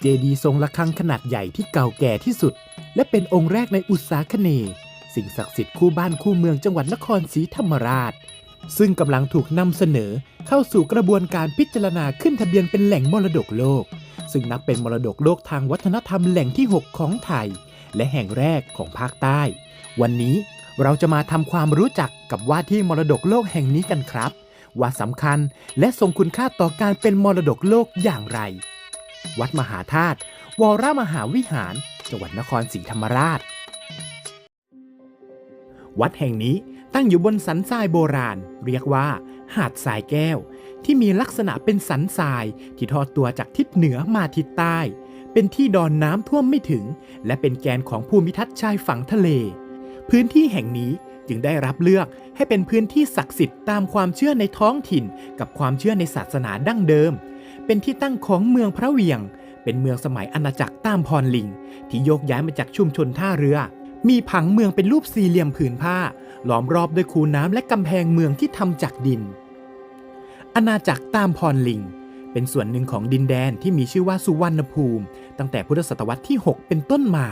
เจดีย์ทรงระฆังขนาดใหญ่ที่เก่าแก่ที่สุด และเป็นองค์แรกในอุตสาคเนสิ่งศักดิ์สิทธิ์คู่บ้านคู่เมืองจังหวัดนครศรีธรรมราช ซึ่งกำลังถูกนำเสนอเข้าสู่กระบวนการพิจารณาขึ้นทะเบียนเป็นแหล่งมรดกโลก ซึ่งนับเป็นมรดกโลกทางวัฒนธรรมแหล่งที่ 6 ของไทย และแห่งแรกของภาคใต้ วันนี้ เราจะมาทำความรู้จักกับว่าที่มรดกโลกแห่งนี้กันครับ ว่าสำคัญและทรงคุณค่าต่อการเป็นมรดกโลกอย่างไร วัดมหาธาตุวรมหาวิหาร จังหวัดนครศรีธรรมราช วัดแห่งนี้ตั้งอยู่บนสันทรายโบราณ เรียกว่า หาดทรายแก้ว ที่มีลักษณะเป็นสันทรายที่ทอดตัวจากทิศเหนือมาทิศใต้ เป็นที่ดอนน้ำท่วมไม่ถึง และเป็นแกนของภูมิทัศน์ชายฝั่งทะเล พื้นที่แห่งนี้จึงได้รับเลือกให้เป็นพื้นที่ศักดิ์สิทธิ์ตามความเชื่อในท้องถิ่น กับความเชื่อในศาสนาดั้งเดิม เป็นที่ตั้งของเมืองพระเวียง เป็นเมืองสมัยอาณาจักรตามพรลิง ที่โยกย้ายมาจากชุมชนท่าเรือ มีผังเมืองเป็นรูปสี่เหลี่ยมผืนผ้า ล้อมรอบด้วยคูน้ำและกำแพงเมืองที่ทำจากดิน อาณาจักรตามพรลิง เป็นส่วนหนึ่งของดินแดนที่มีชื่อว่าสุวรรณภูมิ ตั้งแต่พุทธศตวรรษที่ 6 เป็นต้นมา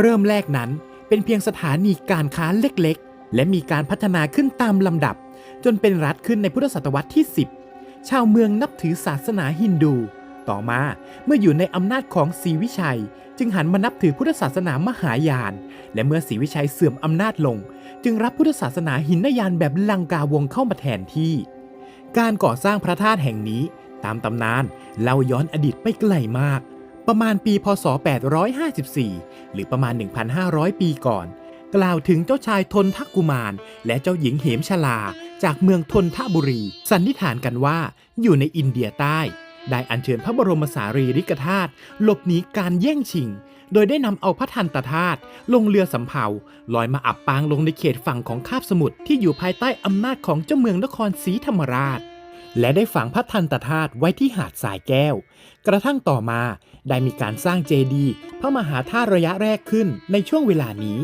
เริ่มแรกนั้น เป็นเพียงสถานีการค้าเล็กๆ และมีการพัฒนาขึ้นตามลำดับ จนเป็นรัฐขึ้นในพุทธศตวรรษที่ 10 ชาวเมืองนับถือศาสนาฮินดู ต่อมาเมื่ออยู่ในอำนาจของศรีวิชัย จึงหันมานับถือพุทธศาสนามหายาน และเมื่อศรีวิชัยเสื่อมอำนาจลง จึงรับพุทธศาสนาหินยานแบบลังกาวงเข้ามาแทนที่ การก่อสร้างพระธาตุแห่งนี้ตามตำนานเล่าย้อนอดีตไปไกลมาก ประมาณปีพศ 854 หรือประมาณ 1,500 ปีก่อน กล่าวถึงเจ้าชายทนทักกุมาร และเจ้าหญิงเหมชลา จากเมืองทนทบุรี สันนิษฐานกันว่าอยู่ในอินเดียใต้ ได้อัญเชิญพระบรมสารีริกธาตุหลบหนีการแย่งชิง โดยได้นำเอาพระทันตธาตุลงเรือสำเภาลอยมาอับปางลงในเขตฝั่งของคาบสมุทรที่อยู่ภายใต้อำนาจของเจ้าเมืองนครศรีธรรมราช และได้ฝังพระทันตธาตุไว้ที่หาดสายแก้ว กระทั่งต่อมาได้มีการสร้างเจดีย์พระมหาธาตุระยะแรกขึ้นในช่วงเวลานี้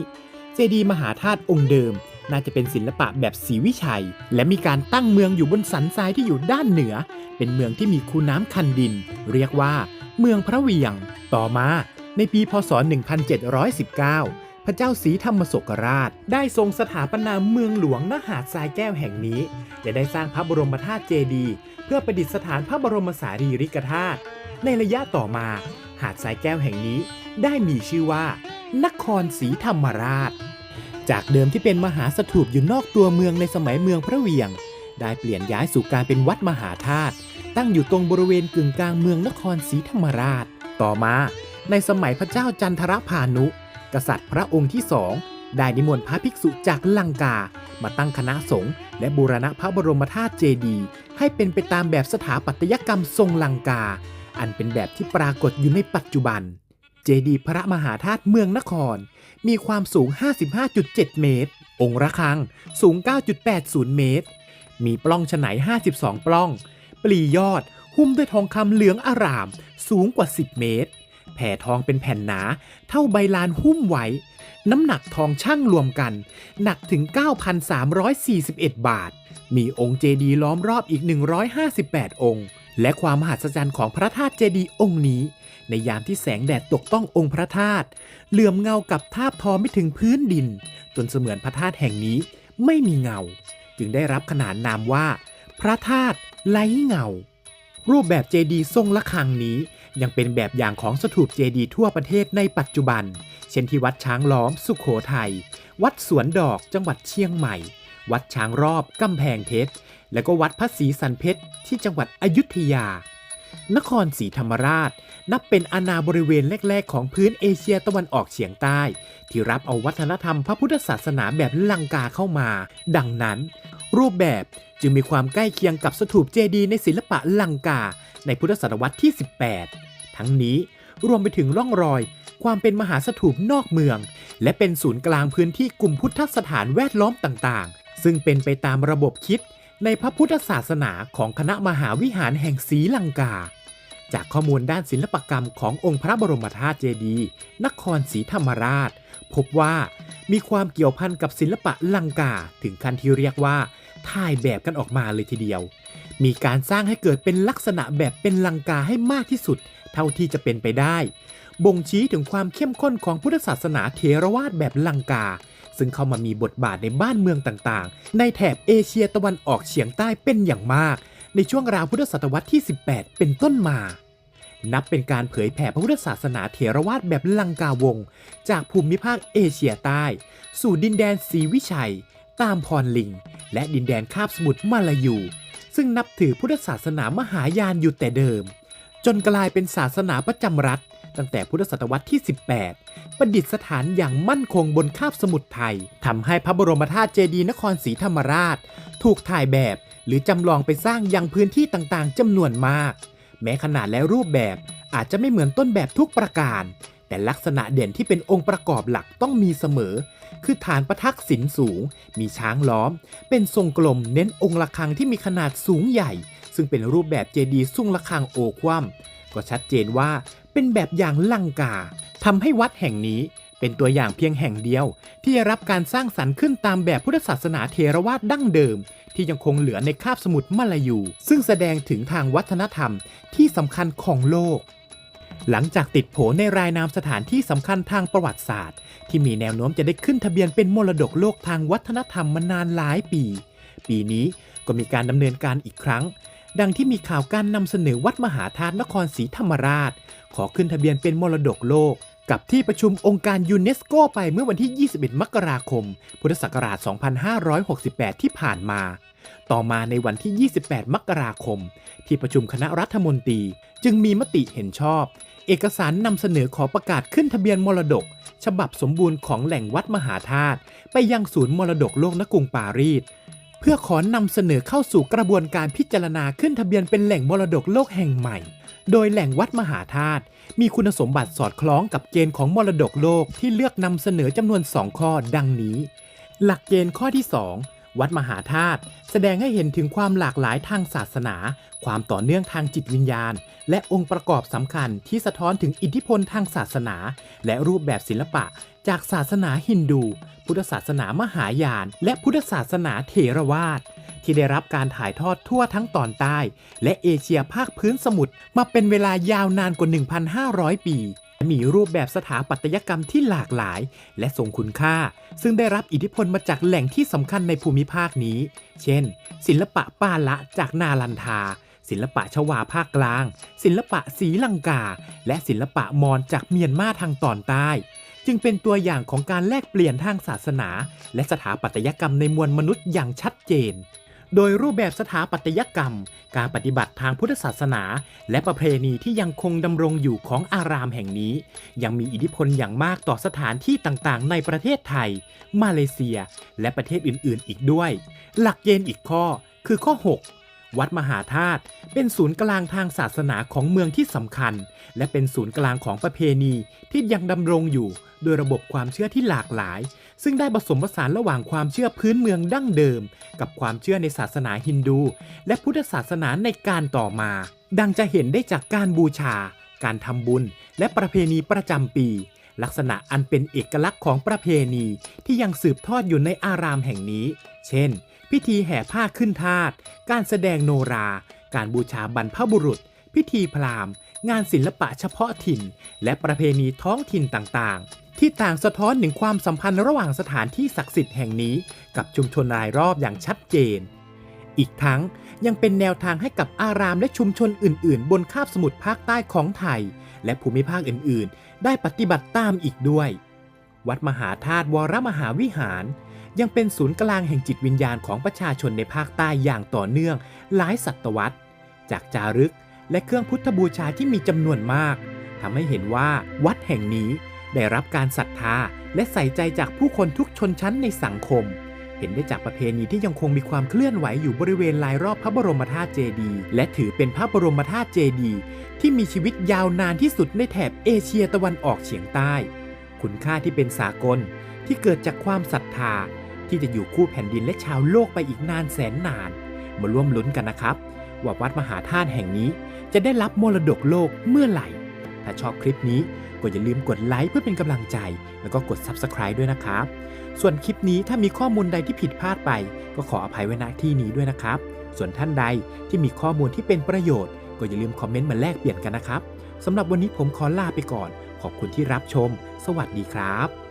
เจดีย์มหาธาตุองค์เดิม น่าจะเป็นศิลปะแบบศรีวิชัย และมีการตั้งเมืองอยู่บนสันทรายที่อยู่ด้านเหนือ เป็นเมืองที่มีคูน้ำคันดิน เรียกว่า เมืองพระเวียง ต่อมาในปีพศ 1719 พระเจ้าศรีธรรมโศกราช ได้ทรงสถาปนาเมืองหลวงณหาดทรายแก้วแห่งนี้ และได้สร้างพระบรมธาตุเจดีย์เพื่อประดิษฐานพระบรมสารีริกธาตุในระยะต่อมา หาดทรายแก้วแห่งนี้ ได้มีชื่อว่า นครศรีธรรมราช จากเดิมที่เป็นมหาสถูปอยู่นอกตัวเมืองในสมัยเมืองพระเวียง ได้เปลี่ยนย้ายสู่การเป็นวัดมหาธาตุตั้งอยู่ตรงบริเวณกึ่งกลางเมืองนครศรีธรรมราช ต่อมา ในสมัยพระเจ้าจันทรพานุ กษัตริย์พระองค์ที่สองได้นิมนต์พระภิกษุจากลังกา มาตั้งคณะสงฆ์และบูรณะพระบรมธาตุเจดีย์ให้เป็นไปตามแบบสถาปัตยกรรมทรงลังกา อันเป็นแบบที่ปรากฏอยู่ในปัจจุบัน เจดีย์พระมหาธาตุเมืองนคร มีความสูง 55.7 เมตร องค์ระฆังสูง 9.80 เมตร มีปล้องฉไน52 ปล้อง ปลียอดหุ้มด้วยทองคำเหลืองอาราม สูงกว่า 10 เมตร ผ่ทองเป็นแผ่นหนา เท่าใบลานหุ้มไว้ น้ำหนักทองช่างรวมกัน หนักถึง 9,341 บาท มีองค์เจดีย์ล้อมรอบอีก 158 องค์ และความมหัศจรรย์ของพระธาตุเจดีย์องค์นี้ ในยามที่แสงแดดตกต้ององค์พระธาตุเหลื่อมเงากับทาบทอไม่ถึงพื้นดิน จนเสมือนพระธาตุแห่งนี้ไม่มีเงา จึงได้รับขนานนามว่า พระธาตุไร้เงารูปแบบเจดีย์ทรงละคังนี้ ยังเป็นแบบอย่างของสถูปเจดีย์ทั่วประเทศในปัจจุบัน เช่นที่วัดช้างล้อมสุขโขทัย วัดสวนดอกจังหวัดเชียงใหม่ วัดช้างรอบกำแพงเพชร และก็วัดพระศรีสันเพชรที่จังหวัดอยุธยา นครศรีธรรมราช นับเป็นอาณาบริเวณแรก ๆ ของพื้นเอเชียตะวันออกเฉียงใต้ ที่รับเอาวัฒนธรรมพระพุทธศาสนาแบบลังกาเข้ามา ดังนั้น รูปแบบจึงมีความใกล้เคียงกับสถูปเจดีย์ในศิลปะลังกา ในพุทธศตวรรษที่ 18 ทั้งนี้รวมไปถึงร่องรอย ความเป็นมหาสถูปนอกเมือง และเป็นศูนย์กลางพื้นที่กลุ่มพุทธสถานแวดล้อมต่างๆ ซึ่งเป็นไปตามระบบคิดในพระพุทธศาสนาของคณะมหาวิหารแห่งศรีลังกา จากข้อมูลด้านศิลปกรรมขององค์พระบรมธาตุเจดีย์นครศรีธรรมราช พบว่ามีความเกี่ยวพันกับศิลปะลังกาถึงขั้นที่เรียกว่าถ่ายแบบกันออกมาเลยทีเดียว มีการสร้างให้เกิดเป็นลักษณะแบบเป็นลังกาให้มากที่สุด เท่าที่จะเป็นไปได้ บ่งชี้ถึงความเข้มข้นของพุทธศาสนาเทรวาสแบบลังกา ซึ่งเข้ามามีบทบาทในบ้านเมืองต่างๆ ในแถบเอเชียตะวันออกเฉียงใต้เป็นอย่างมาก ในช่วงราวพุทธศตวรรษที่ 18 เป็นต้นมา นับเป็นการเผยแผ่พระพุทธศาสนาเถรวาทแบบลังกาวง จากภูมิภาคเอเชียใต้ สู่ดินแดนศรีวิชัย ตามพรลิง และดินแดนคาบสมุทรมาลายู ซึ่งนับถือพุทธศาสนามหายานอยู่แต่เดิม จนกลายเป็นศาสนาประจำรัฐตั้งแต่พุทธศตวรรษที่ 18 ประดิษฐานอย่างมั่นคงบนคาบสมุทรไทย ทำให้พระบรมธาตุเจดีย์นครศรีธรรมราช ถูกถ่ายแบบ หรือจำลองไปสร้างยังพื้นที่ต่างๆจำนวนมาก แม้ขนาดและรูปแบบอาจจะไม่เหมือนต้นแบบทุกประการ แต่ลักษณะเด่นที่เป็นองค์ประกอบหลักต้องมีเสมอ คือฐานประทักษิณสูง มีช้างล้อม เป็นทรงกลมเน้นองค์ระฆังที่มีขนาดสูงใหญ่ ซึ่งเป็นรูปแบบเจดีย์ทรงระฆังโอคว่ำก็ชัดเจนว่าเป็นแบบอย่างลังกาทำให้วัดแห่งนี้ เป็นตัวอย่างเพียงแห่งเดียว ที่ได้รับการสร้างสรรค์ขึ้นตามแบบพุทธศาสนาเทรวาสดั้งเดิม ที่ยังคงเหลือในคาบสมุทรมาลายู ซึ่งแสดงถึงทางวัฒนธรรมที่สำคัญของโลก หลังจากติดโผในรายนามสถานที่สำคัญทางประวัติศาสตร์ ที่มีแนวโน้มจะได้ขึ้นทะเบียนเป็นมรดกโลกทางวัฒนธรรมมานานหลายปี ปีนี้ก็มีการดำเนินการอีกครั้งดังที่มีข่าวการนำเสนอวัดมหาธาตุนครศรีธรรมราช ขอขึ้นทะเบียนเป็นมรดกโลก กับที่ประชุมองค์การยูเนสโกไปเมื่อวันที่ 21 มกราคม พุทธศักราช 2568 ที่ผ่านมา ต่อมาในวันที่ 28 มกราคม ที่ประชุมคณะรัฐมนตรี จึงมีมติเห็นชอบ เอกสารนำเสนอขอประกาศขึ้นทะเบียนมรดก ฉบับสมบูรณ์ของแหล่งวัดมหาธาตุไปยังศูนย์มรดกโลกณกรุงปารีส เพื่อขอนำเสนอเข้าสู่กระบวนการพิจารณาขึ้นทะเบียนเป็นแหล่งมรดกโลกแห่งใหม่ โดยแหล่งวัดมหาธาตุมีคุณสมบัติสอดคล้องกับเกณฑ์ของมรดกโลกที่เลือกนำเสนอจำนวน 2 ข้อดังนี้ หลักเกณฑ์ข้อที่ 2 วัดมหาธาตุแสดงให้เห็นถึงความหลากหลายทางศาสนา ความต่อเนื่องทางจิตวิญญาณ และองค์ประกอบสำคัญที่สะท้อนถึงอิทธิพลทางศาสนา และรูปแบบศิลปะ จากศาสนาฮินดู พุทธศาสนามหายาน และพุทธศาสนาเถรวาท ที่ได้รับการถ่ายทอดทั่วทั้งตอนใต้ และเอเชียภาคพื้นสมุทรมาเป็นเวลายาวนานกว่า 1,500 ปีมีรูปแบบสถาปัตยกรรมที่หลากหลาย และทรงคุณค่า ซึ่งได้รับอิทธิพลมาจากแหล่งที่สำคัญในภูมิภาคนี้ เช่น ศิลปะปาละจากนาลันทา ศิลปะชวาภาคกลาง ศิลปะศรีลังกา และศิลปะมอญจากเมียนมาทางตอนใต้ จึงเป็นตัวอย่างของการแลกเปลี่ยนทางศาสนา และสถาปัตยกรรมในมวลมนุษย์อย่างชัดเจน โดยรูปแบบสถาปัตยกรรม การปฏิบัติทางพุทธศาสนา และประเพณีที่ยังคงดำรงอยู่ของอารามแห่งนี้ ยังมีอิทธิพลอย่างมากต่อสถานที่ต่างๆ ในประเทศไทย มาเลเซีย และประเทศอื่นๆ อีกด้วย หลักเกณฑ์อีกข้อคือข้อ 6 วัดมหาธาตุเป็นศูนย์กลางทางศาสนาของเมืองที่สำคัญ และเป็นศูนย์กลางของประเพณีที่ยังดำรงอยู่ โดยระบบความเชื่อที่หลากหลาย ซึ่งได้ผสมผสานระหว่างความเชื่อพื้นเมืองดั้งเดิม กับความเชื่อในศาสนาฮินดู และพุทธศาสนาในการต่อมา ดังจะเห็นได้จากการบูชา การทำบุญ และประเพณีประจำปี ลักษณะอันเป็นเอกลักษณ์ของประเพณีที่ยังสืบทอดอยู่ในอารามแห่งนี้ เช่น พิธีแห่ผ้าขึ้นทาสการแสดงโนรา การบูชาบรรพบุรุษ พิธีพราหมณ์ งานศิลปะเฉพาะถิ่น และประเพณีท้องถิ่นต่างๆ ที่ต่างสะท้อนถึงความสัมพันธ์ระหว่างสถานที่ศักดิ์สิทธิ์แห่งนี้ กับชุมชนรายรอบอย่างชัดเจน อีกทั้ง ยังเป็นแนวทางให้กับอารามและชุมชนอื่น ๆ บนคาบสมุทรภาคใต้ของไทย และภูมิภาคอื่น ๆ ได้ปฏิบัติตามอีกด้วย วัดมหาธาตุวรมหาวิหาร ยังเป็นศูนย์กลางแห่งจิตวิญญาณของประชาชนในภาคใต้อย่างต่อเนื่อง หลายศตวรรษ จากจารึก และเครื่องพุทธบูชาที่มีจำนวนมากทำให้เห็นว่าวัดแห่งนี้ได้รับการศรัทธาและใส่ใจจากผู้คนทุกชนชั้นในสังคม เห็นได้จากประเพณีที่ยังคงมีความเคลื่อนไหวอยู่บริเวณลายรอบพระบรมธาตุเจดีย์และถือเป็นพระบรมธาตุเจดีย์ที่มีชีวิตยาวนานที่สุดในแถบเอเชียตะวันออกเฉียงใต้ คุณค่าที่เป็นสากลที่เกิดจากความศรัทธา ที่จะอยู่คู่แผ่นดินและชาวโลกไปอีกนานแสนนาน มาร่วมลุ้นกันนะครับ ว่าวัดมหาธาตุแห่งนี้จะได้รับมรดกโลกเมื่อไหร่ ถ้าชอบคลิปนี้ ก็อย่าลืมกดไลค์เพื่อเป็นกำลังใจ แล้วก็กด Subscribe ด้วยนะครับ ส่วนคลิปนี้ถ้ามีข้อมูลใดที่ผิดพลาดไป ก็ขออภัยไว้ณที่นี้ด้วยนะครับ ส่วนท่านใดที่มีข้อมูลที่เป็นประโยชน์ ก็อย่าลืมคอมเมนต์มาแลกเปลี่ยนกันนะครับสำหรับวันนี้ผมขอลาไปก่อน ขอบคุณที่รับชม สวัสดีครับ